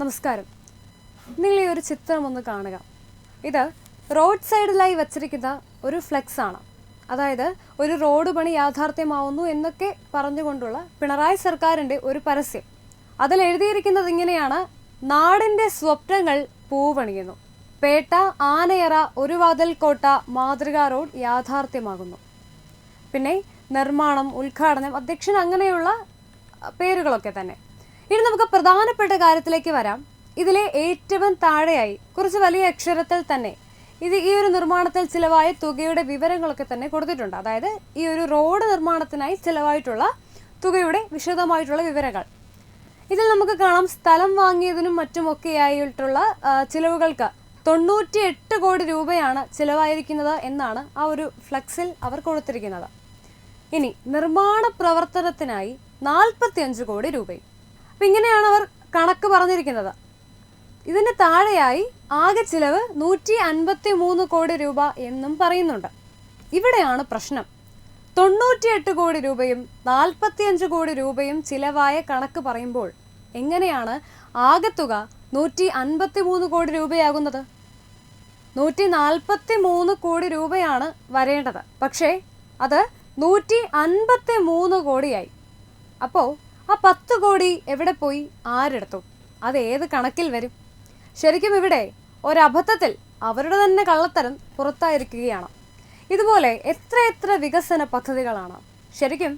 നമസ്കാരം. നിങ്ങൾ ഈ ഒരു ചിത്രം ഒന്ന് കാണുക. ഇത് റോഡ് സൈഡിലായി വച്ചിരിക്കുന്ന ഒരു ഫ്ലെക്സ് ആണ്. അതായത് ഒരു റോഡ് പണി യാഥാർത്ഥ്യമാവുന്നു എന്നൊക്കെ പറഞ്ഞുകൊണ്ടുള്ള പിണറായി സർക്കാരിന്റെ ഒരു പരസ്യം. അതിൽ എഴുതിയിരിക്കുന്നത് ഇങ്ങനെയാണ്. നാടിന്റെ സ്വപ്നങ്ങൾ പൂവണിയുന്നു. പേട്ട ആനയറ ഒരു വാതിൽ കോട്ട മാതൃകാ റോഡ് യാഥാർത്ഥ്യമാകുന്നു. പിന്നെ നിർമ്മാണം ഉദ്ഘാടനം അധ്യക്ഷൻ അങ്ങനെയുള്ള പേരുകളൊക്കെ തന്നെ. ഇനി നമുക്ക് പ്രധാനപ്പെട്ട കാര്യത്തിലേക്ക് വരാം. ഇതിലെ ഏറ്റവും താഴെയായി കുറച്ച് വലിയ അക്ഷരത്തിൽ തന്നെ ഇത് ഈ ഒരു നിർമ്മാണത്തിൽ ചിലവായ തുകയുടെ വിവരങ്ങളൊക്കെ തന്നെ കൊടുത്തിട്ടുണ്ട്. അതായത് ഈ ഒരു റോഡ് നിർമ്മാണത്തിനായി ചിലവായിട്ടുള്ള തുകയുടെ വിശദമായിട്ടുള്ള വിവരങ്ങൾ. ഇതിൽ നമുക്ക് കാണാം സ്ഥലം വാങ്ങിയതിനും മറ്റുമൊക്കെയായിട്ടുള്ള ചിലവുകൾക്ക് തൊണ്ണൂറ്റി എട്ട് കോടി രൂപയാണ് ചിലവായിരിക്കുന്നത് എന്നാണ് ആ ഒരു ഫ്ലക്സിൽ അവർ കൊടുത്തിരിക്കുന്നത്. ഇനി നിർമ്മാണ പ്രവർത്തനത്തിനായി നാൽപ്പത്തിയഞ്ച് കോടി രൂപയും അപ്പം ഇങ്ങനെയാണ് അവർ കണക്ക് പറഞ്ഞിരിക്കുന്നത്. ഇതിന് താഴെയായി ആകെ ചിലവ് നൂറ്റി അൻപത്തി മൂന്ന് കോടി രൂപ എന്നും പറയുന്നുണ്ട്. ഇവിടെയാണ് പ്രശ്നം. തൊണ്ണൂറ്റിയെട്ട് കോടി രൂപയും നാൽപ്പത്തിയഞ്ച് കോടി രൂപയും ചിലവായ കണക്ക് പറയുമ്പോൾ എങ്ങനെയാണ് ആകെത്തുക നൂറ്റി അൻപത്തി മൂന്ന് കോടി രൂപയാകുന്നത്? നൂറ്റി നാൽപ്പത്തി മൂന്ന് കോടി രൂപയാണ് വരേണ്ടത്. പക്ഷേ അത് നൂറ്റി അൻപത്തി മൂന്ന് കോടിയായി. അപ്പോൾ ആ പത്ത് കോടി എവിടെ പോയി? ആരെടുത്തു? അത് ഏത് കണക്കിൽ വരും? ശരിക്കും ഇവിടെ ഒരബദ്ധത്തിൽ അവരുടെ തന്നെ കള്ളത്തരം പുറത്തായിരിക്കുകയാണ്. ഇതുപോലെ എത്ര എത്ര വികസന പദ്ധതികളാണ്. ശരിക്കും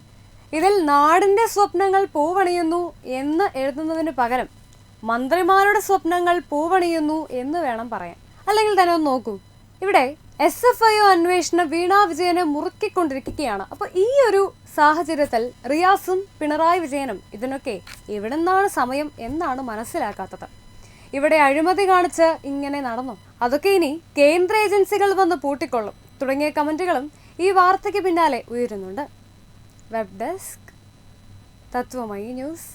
ഇതിൽ നാടിന്റെ സ്വപ്നങ്ങൾ പൂവണിയുന്നു എന്ന് എഴുതുന്നതിന് പകരം മന്ത്രിമാരുടെ സ്വപ്നങ്ങൾ പൂവണിയുന്നു എന്ന് വേണം പറയാൻ. അല്ലെങ്കിൽ തന്നെ ഒന്ന് നോക്കൂ. ഇവിടെ എസ് എഫ് ഐ ഒ അന്വേഷണം വീണ വിജയനെ മുറുക്കിക്കൊണ്ടിരിക്കുകയാണ്. അപ്പോൾ ഈ ഒരു സാഹചര്യത്തിൽ റിയാസും പിണറായി വിജയനും ഇതിനൊക്കെ എവിടെ നിന്നാണ് സമയം എന്നാണ് മനസ്സിലാക്കാത്തത്. ഇവിടെ അഴിമതി കാണിച്ച് ഇങ്ങനെ നടന്നു. അതൊക്കെ ഇനി കേന്ദ്ര ഏജൻസികൾ വന്ന് പൂട്ടിക്കൊള്ളും. തുടങ്ങിയ കമന്റുകളും ഈ വാർത്തയ്ക്ക് പിന്നാലെ ഉയരുന്നുണ്ട്. Web desk Tatwamayi news.